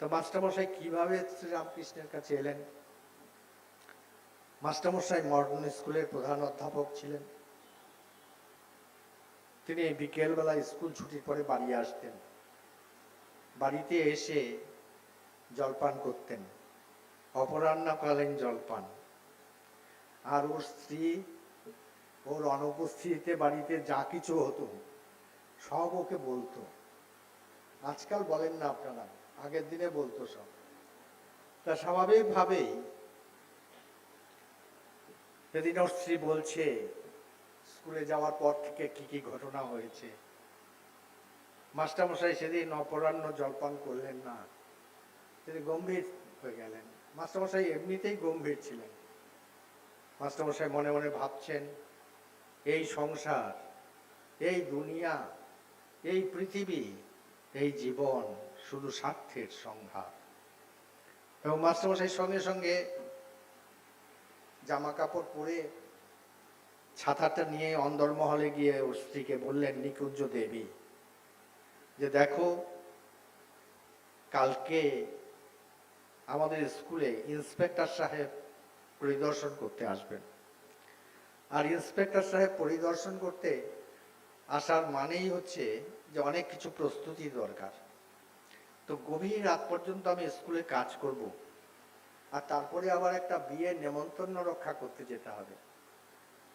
তো মাস্টারমশাই, কীভাবে শ্রীরামকৃষ্ণের কাছে এলেন? মাস্টারমশাই মডার্ন স্কুলের প্রধান অধ্যাপক ছিলেন। তিনি বিকেলবেলা স্কুল ছুটির পরে বাড়ি আসতেন। বাড়িতে এসে জলপান করতেন। অপরাহ্নকালীন জলপান। আর ওর স্ত্রী, ওর অনুপস্থিতিতে বাড়িতে যা কিছু হতো, সব ওকে বলতো। আজকাল বলেন না আপনারা আগের দিনে বলতো সব। তা স্বাভাবিকভাবেই সেদিন বলছে, স্কুলে যাওয়ার পর থেকে কি কি ঘটনা হয়েছে? মাস্টারমশাই সেদিন অপরাহ্ন জলপান করলেন না, তিনি গম্ভীর হয়ে গেলেন। মাস্টারমশাই এমনিতেই গম্ভীর ছিলেন। মাস্টারমশাই মনে মনে ভাবছেন, এই সংসার, এই দুনিয়া, এই পৃথিবী, এই জীবন শুধু স্বার্থের সংঘাত এবং মাস্টারমশাই সঙ্গে সঙ্গে জামা কাপড় পরে ছাতাটা নিয়ে অন্দরমহলে গিয়ে ওর স্ত্রীকে বললেন, নিকুঞ্জ দেবী, যে দেখো, কালকে আমাদের স্কুলে ইন্সপেক্টর সাহেব পরিদর্শন করতে আসবেন। আর ইন্সপেক্টর সাহেব পরিদর্শন করতে আসার মানেই হচ্ছে যে অনেক কিছু প্রস্তুতি দরকার। তো গভীর রাত পর্যন্ত আমি স্কুলে কাজ করব। আর তারপরে আবার একটা বিয়ের নেমন্তন্ন রক্ষা করতে যেতে হবে।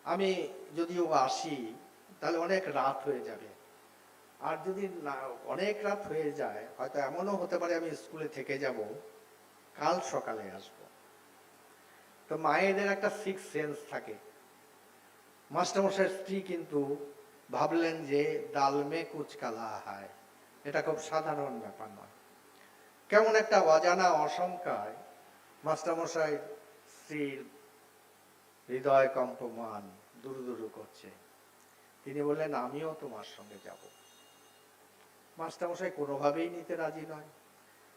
আমি যদিও আসি, তাহলে অনেক রাত হয়ে যাবে। আর যদি না, অনেক রাত হয়ে যায়, হয়তো এমনও হতে পারে আমি স্কুলে থেকে যাব, কাল সকালে আসব। তো মায়েদের একটা সিক্স সেন্স থাকে। মাস্টারমশাইয়ের স্ত্রী কিন্তু ভাবলেন যে, ডালমে কুচকালা হয়। এটা খুব সাধারণ ব্যাপার নয়। কেমন একটা অজানা অশঙ্কায় মাস্টারমশাই, স্ত্রীর হৃদয় কম্পমান দুরু দুরু করছে। তিনি বললেন, আমিও তোমার সঙ্গে যাব। মাস্টারমশাই কোনোভাবেই নিতে রাজি নয়।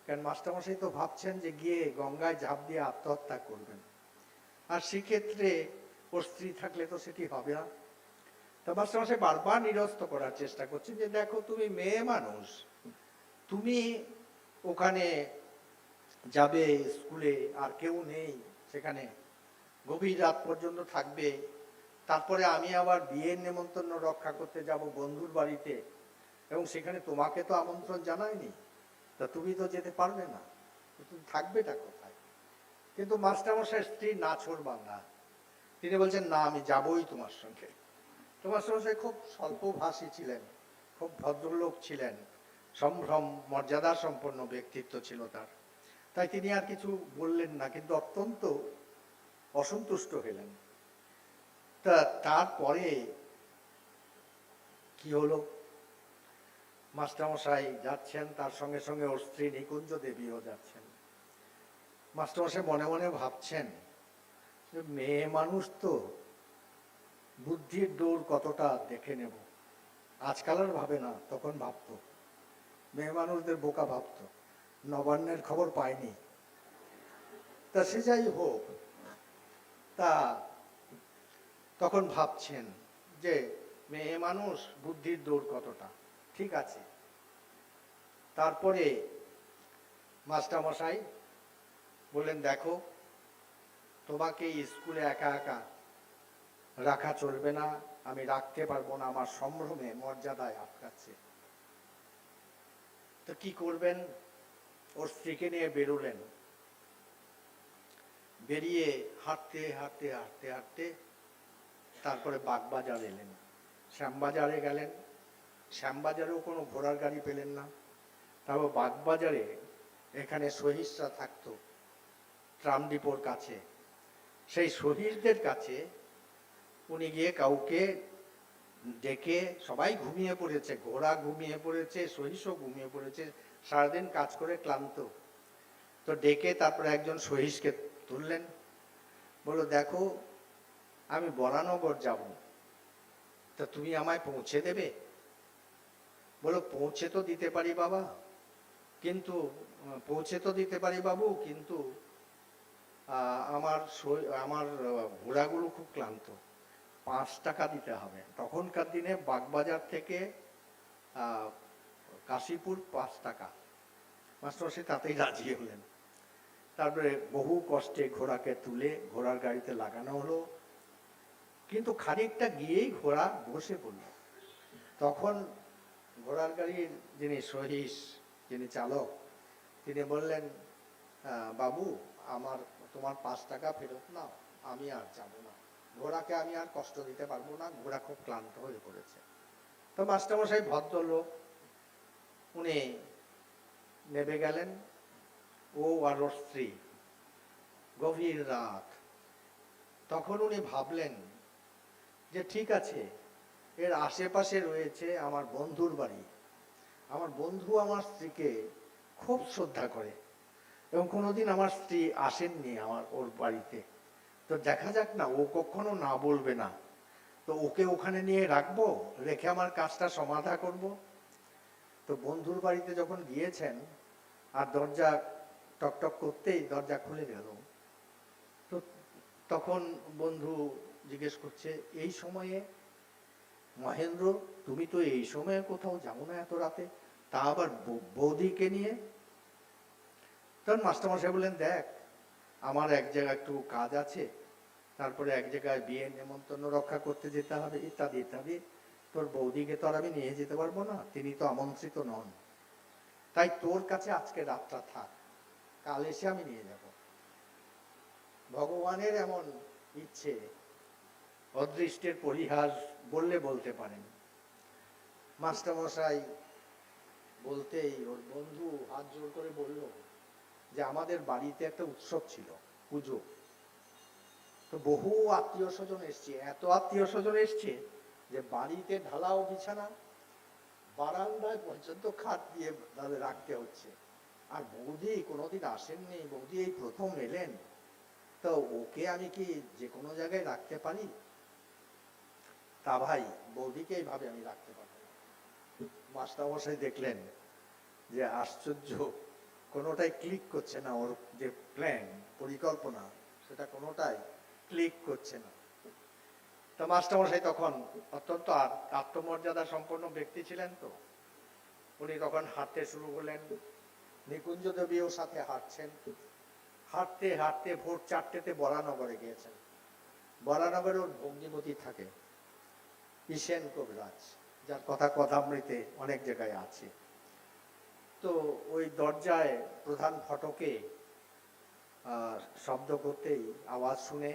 কারণ মাস্টারমশাই তো ভাবছেন যে গিয়ে গঙ্গায় ঝাঁপ দিয়ে আত্মহত্যা করবেন। আর সেক্ষেত্রে ওর স্ত্রী থাকলে তো সেটি হবে না। তা মাস্টারমশাই বারবার নিরস্ত করার চেষ্টা করছেন যে, দেখো, তুমি মেয়ে মানুষ। তুমি ওখানে যাবে স্কুলে, আর কেউ নেই সেখানে। গভীর রাত পর্যন্ত থাকবে। তারপরে আমি আবার বিয়ের নেমন্তন্ন রক্ষা করতে যাব বন্ধুর বাড়িতে। এবং সেখানে তোমাকে তো আমন্ত্রণ জানায়নি তা তুমি তো যেতে পারবে না। তুমি থাকবেটা কোথায়? কিন্তু মাস্টারমশাই, স্ত্রী না নাছোড় বাংলা তিনি বলছেন, না, আমি যাবই তোমার সঙ্গে। তো মাস্টারমশাই খুব স্বল্পভাষী ছিলেন, খুব ভদ্রলোক ছিলেন। মর্যাদা সম্পন্ন ব্যক্তিত্ব ছিল তার। তাই তিনি আর কিছু বললেন না, কিন্তু অত্যন্ত অসন্তুষ্ট হলেন। তা, তারপরে কি হলো? মাস্টারমশাই যাচ্ছেন, তার সঙ্গে সঙ্গে ওর স্ত্রী নিকুঞ্জ দেবীও যাচ্ছেন। মাস্টারমশাই মনে মনে ভাবছেন যে মেয়ে মানুষ তো, বুদ্ধির দৌড় কতটা দেখে নেব। আজকাল আর ভাবে না, তখন ভাবতো। মেয়ে মানুষদের বোকা ভাবতো। নবান্নের খবর পায়নি তা সে যাই হোক, তা তখন ভাবছেন যে মেয়ে মানুষ বুদ্ধির দৌড় কতটা? ঠিক আছে। তারপরে মাস্টারমশাই বললেন, দেখো, তোমাকে স্কুলে একা একা রাখা চলবে না। আমি রাখতে পারব না, আমার সম্ভ্রমে মর্যাদায় আটকাচ্ছে। তো কি করবেন? ওর স্ত্রীকে নিয়ে বেরোলেন। বেরিয়ে হাঁটতে হাঁটতে হাঁটতে হাঁটতে তারপরে বাগবাজার এলেন। শ্যামবাজারে গেলেন। শ্যামবাজারেও কোনো ঘোড়ার গাড়ি পেলেন না। তারপর বাগবাজারে এখানে সহিসরা থাকতো ট্রাম ডিপোর কাছে। সেই শহীদদের কাছে উনি গিয়ে কাউকে ডেকে সবাই ঘুমিয়ে পড়েছে, ঘোড়া ঘুমিয়ে পড়েছে সহিসও ঘুমিয়ে পড়েছে, সারাদিন কাজ করে ক্লান্ত। তো ডেকে তারপরে একজন সহিসকে তুললেন। বলল, দেখো, আমি বরানগর যাব। তা তুমি আমায় পৌঁছে দেবে? বলো পৌঁছে তো দিতে পারি বাবা, কিন্তু, পৌঁছে তো দিতে পারি বাবু, কিন্তু আমার আমার ঘোড়াগুলো খুব ক্লান্ত। পাঁচ টাকা দিতে হবে। তখনকার দিনে বাগবাজার থেকে কাশীপুর পাঁচ টাকা। মাস্টার মাস্টারমশাই তাতেই রাজি হলেন। তারপরে বহু কষ্টে ঘোড়াকে তুলে ঘোড়ার গাড়িতে লাগানো হলো। কিন্তু খানিকটা গিয়েই ঘোড়া বসে পড়ল। তখন ঘোড়ার গাড়ির যিনি সহিস, যিনি চালক, তিনি বললেন বাবু, আমার, তোমার পাঁচ টাকা ফেরত নাও, আমি আর যাব না। ঘোড়াকে আমি আর কষ্ট দিতে পারব না, ঘোড়া খুব ক্লান্ত হয়ে পড়েছে। তো মাস্টারমশাই ভদ্রলোক, উনি নেমে গেলেন। ও আর ওর স্ত্রী, গভীর রাত। তখন উনি ভাবলেন যে ঠিক আছে, এর আশেপাশে রয়েছে আমার বন্ধুর বাড়ি। আমার বন্ধু আমার স্ত্রীকে খুব শ্রদ্ধা করে এবং কোনোদিন আমার স্ত্রী আসেননি আমার ওর বাড়িতে। তো দেখা যাক না, ও কখনো না বলবে না। তো ওকে ওখানে নিয়ে রাখব, রেখে আমার কাজটা সমাধা করব। তো বন্ধুর বাড়িতে যখন গিয়েছেন, আর দরজা টকটক করতেই দরজা খুলে গেল। তো তখন বন্ধু জিজ্ঞেস করছে, এই সময়ে, মহেন্দ্র, তুমি তো এই সময়ে কোথাও যাও না এত রাতে? তা আবার বৌদিকে নিয়ে? তখন মাস্টারমশাই বললেন, দেখ আমার এক জায়গায় একটু কাজ আছে, তারপরে এক জায়গায় বিয়ে নেমন্তন্ন রক্ষা করতে যেতে হবে, ইত্যাদি ইত্যাদি। তোর বৌদিকে তো আর আমি নিয়ে যেতে পারব না, তিনি তো আমন্ত্রিত নন। তাই তোর কাছে আজকে রাতটা থাক, কাল এসে আমি নিয়ে যাব। ভগবানের এমন ইচ্ছে, অদৃষ্টের পরিহাস বললে বলতে পারেন। মাস্টারমশাই বলতেই ওর বন্ধু হাত জোর করে বলল যে আমাদের বাড়িতে একটা উৎসব ছিল, পুজো। তো বহু আত্মীয় স্বজন এসছে। এত আত্মীয় স্বজন এসছে যে বাড়িতে ঢালাও বিছানা, বারান্দায় পর্যন্ত খাট দিয়ে তাদের রাখতে হচ্ছে। আর বৌদি কোনোদিন আসেননি, বৌদি এই প্রথম এলেন। তো ওকে আমি কি যে কোনো জায়গায় রাখতে পারি? তা ভাই, বৌদিকে এইভাবে আমি রাখতে পারব। মাস্টারমশাই দেখলেন যে আশ্চর্য। কোনোটাই ক্লিক করছে না ওর যে প্ল্যান পরিকল্পনা, সেটা কোনোটাই ক্লিক করছে না। তো মাস্টারমশাই তখন অত্যন্ত আত- আত্মমর্যাদা সম্পন্ন ব্যক্তি ছিলেন তো। উনি তখন হাঁটতে শুরু করলেন। নিকুঞ্জ দেবীও সাথে হাঁটছেন। হাঁটতে হাঁটতে ভোর চারটেতে বরানগরে গিয়েছেন। বরানগরে ওর ভগ্নিপতি থাকে। ঈশেন কবিরাজ, যার কথা কথামৃতে অনেক জায়গায় আছে। তো ওই দরজায় প্রধান ফটকে শব্দ করতেই আওয়াজ শুনে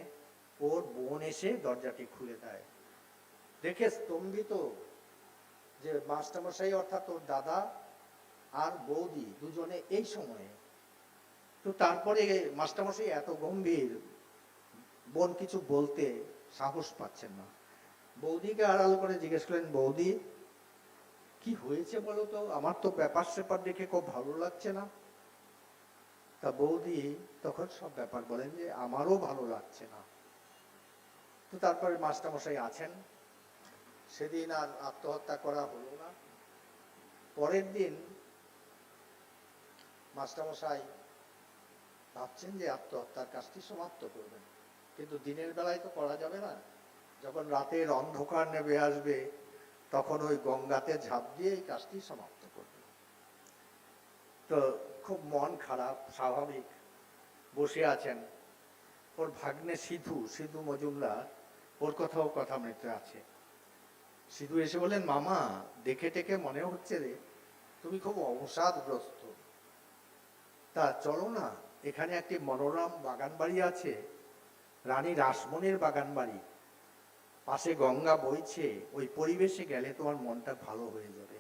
ওর বোন এসে দরজাটি খুলে দেয়। দেখে স্তম্ভিত যে মাস্টারমশাই অর্থাৎ ওর দাদা আর বৌদি দুজনে এই সময়ে, তো তারপরে মাস্টারমশাই এত গম্ভীর, বোন কিছু বলতে সাহস পাচ্ছেন না। বৌদিকে আড়াল করে জিজ্ঞেস করলেন, বৌদি কি হয়েছে বলো তো আমার তো ব্যাপার স্যাপার দেখে খুব ভালো লাগছে না। তা বৌদি তখন সব ব্যাপার বলেন যে, আমারও ভালো লাগছে না। তো তারপরে মাস্টারমশাই আছেন। সেদিন আর আত্মহত্যা করা হলো না। পরের দিন মাস্টারমশাই ভাবছেন যে, আত্মহত্যার কাজটি সমাপ্ত করবেন। কিন্তু দিনের বেলায় তো করা যাবে না। যখন রাতের অন্ধকার নেমে আসবে তখন ওই গঙ্গাতে ঝাঁপ দিয়ে এই কাজটি সমাপ্ত করবে। তো খুব মন খারাপ, স্বাভাবিক। বসে আছেন। ওর ভাগ্নে সিধু সিধু মজুমদার। ওর কথাও কথা মৃত্যু আছে। সিধু এসে বললেন, মামা, দেখে টেকে মনে হচ্ছে রে, তুমি খুব অবসাদগ্রস্ত। তা চলো না, এখানে একটি মনোরম বাগান বাড়ি আছে, রানী রাসমণির বাগান বাড়ি পাশে গঙ্গা বইছে, ওই পরিবেশে গেলে তোমার মনটা ভালো হয়ে যাবে।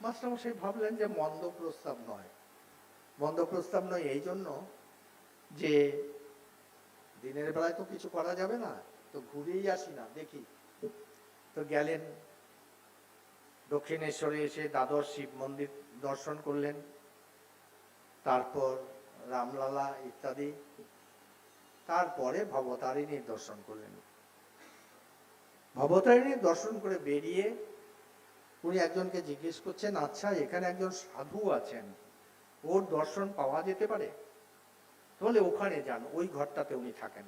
মাস্টারমশাই ভাবলেন যে মন্দ প্রস্তাব নয়। মন্দ প্রস্তাব নয় এই জন্য যে দিনের বেলায় তো কিছু করা যাবে না, তো ঘুরেই আসি না, দেখি। তো গেলেন, দক্ষিণেশ্বরে এসে দ্বাদশ শিব মন্দির দর্শন করলেন। তারপর রামলালা ইত্যাদি। তারপরে ভবতারিণীর দর্শন করলেন। ভবতারিণীর দর্শন করে বেরিয়ে উনি একজনকে জিজ্ঞেস করছেন আচ্ছা এখানে একজন সাধু আছেন, ওর দর্শন পাওয়া যেতে পারে? তাহলে ওখানে যান, ওই ঘরটাতে উনি থাকেন।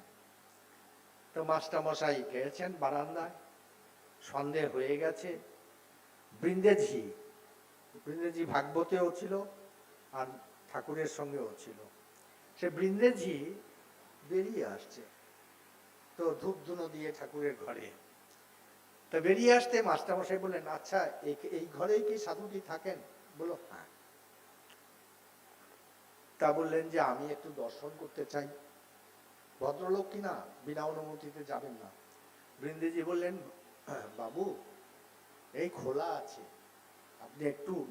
তো মাস্টারমশাই গেছেন বারান্দায়, সন্দেহ হয়ে গেছে। বৃন্দেজি বৃন্দেজি ভাগবতেও ছিল আর ঠাকুরের সঙ্গেও ছিল। সে বৃন্দেজি বেরিয়ে আসছে। তো ধূপ ধুনো দিয়ে ঠাকুরের ঘরে তো বেরিয়ে আসতে মাস্টারমশাই বললেন আচ্ছা এই- ঘরেই কি সাধুটি থাকেন? বলো হ্যাঁ। তা বললেন যে আমি একটু দর্শন করতে চাই। ভদ্রলোক কিনা বিনা অনুমতিতে যাবেন না। বৃন্দেজি বললেন "হ্যাঁ, বাবু এই খোলা আছে। আপনি একটু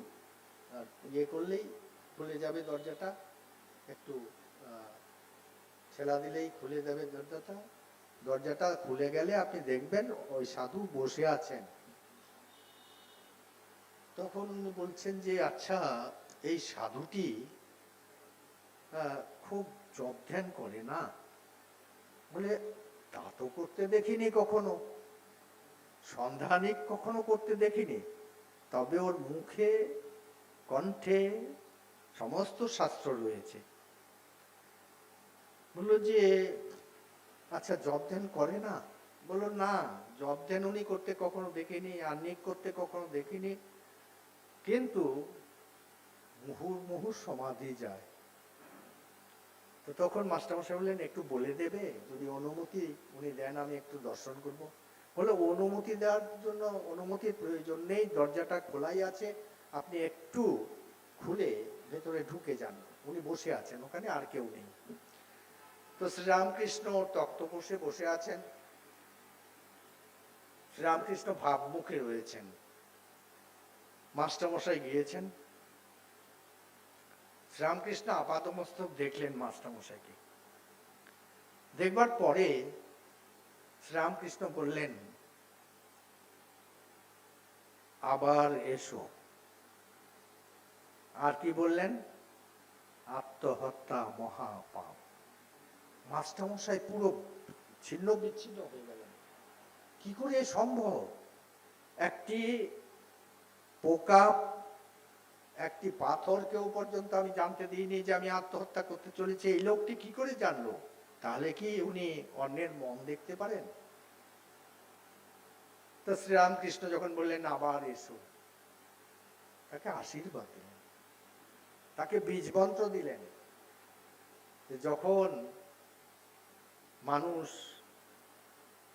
ইয়ে করলেই খুলে যাবে দরজাটা। একটু ছেলা দিলেই খুলে যাবে দরজাটা। দরজাটা খুলে গেলে আপনি দেখবেন ওই সাধু বসে আছেন। তখন বলছেন যে আচ্ছা এই সাধুটি খুব জপ ধ্যান করে না? বলে, তা তো করতে দেখিনি কখনো। সন্ধানিক কখনো করতে দেখিনি। তবে ওর মুখে, কণ্ঠে সমস্ত শাস্ত্র রয়েছে। বলল যে আচ্ছা জব ধ্যান করে না? বলল, না জব ধ্যান উনি করতে কখনো দেখিনি আর্নিক করতে কখনো দেখিনি। কিন্তু মুহুর মুহুর সমাধি যায়। তো তখন মাস্টারমশাই বললেন, একটু বলে দেবে, যদি অনুমতি উনি দেন, আমি একটু দর্শন করব। বলে অনুমতি দেওয়ার জন্য অনুমতির প্রয়োজন নেই, দরজাটা খোলাই আছে, আপনি একটু খুলে ভেতরে ঢুকে যান। উনি বসে আছেন, ওখানে আর কেউ নেই। তো শ্রীরামকৃষ্ণ তক্তপোষে বসে আছেন। শ্রীরামকৃষ্ণ ভাবমুখে রয়েছেন। মাস্টারমশাই গিয়েছেন। শ্রীরামকৃষ্ণ আপাতমস্তক দেখলেন মাস্টারমশাইকে। দেখবার পরে শ্রীরামকৃষ্ণ বললেন, আবার এসো। আর কি বললেন? আত্মহত্যা মহাপাপ। মাস্টারমশাই পুরো ছিন্ন বিচ্ছিন্ন হয়ে গেলেন। কি করে সম্ভব? একটি পোকা, একটি পাথরকেও পর্যন্ত আমি জানতে দিইনি যে আমি আত্মহত্যা করতে চলেছি। এই লোকটি কি করে জানলো? তাহলে কি উনি অন্যের মন দেখতে পারেন? তো শ্রীরামকৃষ্ণ যখন বললেন, আবার এসো। তাকে আশীর্বাদ দিলেন। তাকে বীজ মন্ত্র দিলেন যখন মানুষ,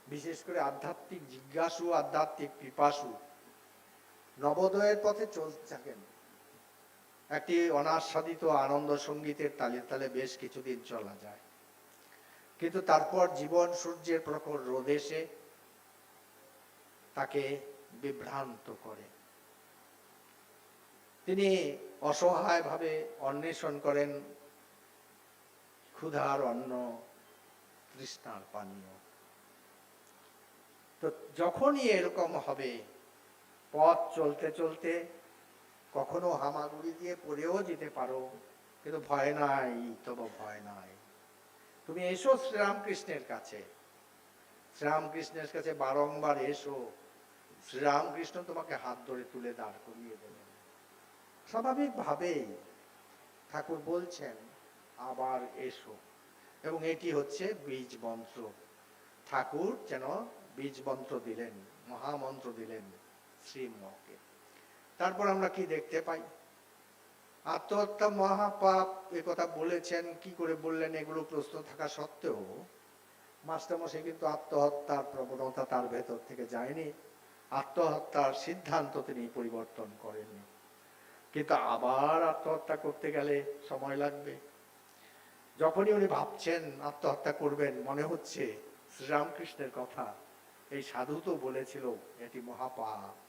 বিশেষ করে আধ্যাত্মিক জিজ্ঞাসু, আধ্যাত্মিক পিপাসু, নবোদয়ের পথে চলতে থাকেন। একটি অনাস্বাদিত আনন্দ সঙ্গীতের তালে তালে বেশ কিছুদিন চলা যায়। কিন্তু তারপর জীবন সূর্যের প্রখর রোদ এসে তাকে বিভ্রান্ত করে। তিনি অসহায়ভাবে অন্বেষণ করেন, ক্ষুধার অন্ন তৃষ্ণার পানীয়। তো যখনই এরকম হবে, পথ চলতে চলতে কখনো হামাগুড়ি দিয়ে পড়েও যেতে পারো, কিন্তু ভয় নাই, তবু ভয় নাই। তুমি এসো শ্রীরামকৃষ্ণের কাছে। শ্রীরামকৃষ্ণের কাছে বারংবার এসো। শ্রীরামকৃষ্ণ তোমাকে হাত ধরে তুলে দাঁড় করিয়ে দেবেন। স্বাভাবিকভাবেই ঠাকুর বলছেন, আবার এসো। এবং এটি হচ্ছে বীজ মন্ত্র ঠাকুর যেন বীজ মন্ত্র দিলেন, মহামন্ত্র দিলেন শ্রীমকে। তারপর আমরা কি দেখতে পাই? আত্মহত্যা মহাপাপ, এ কথা বলেছেন, কি করে বললেন এগুলো প্রশ্ন থাকা সত্ত্বেও, মাস্টারমশাই কিন্তু আত্মহত্যার প্রবণতা তার ভেতর থেকে যায়নি। আত্মহত্যার সিদ্ধান্ত তিনি পরিবর্তন করেননি। কিন্তু আবার আত্মহত্যা করতে গেলে সময় লাগবে। যখনই উনি ভাবছেন, আত্মহত্যা করবেন, মনে হচ্ছে শ্রীরামকৃষ্ণের কথা, এই সাধু তো বলেছিল, এটি মহাপাপ।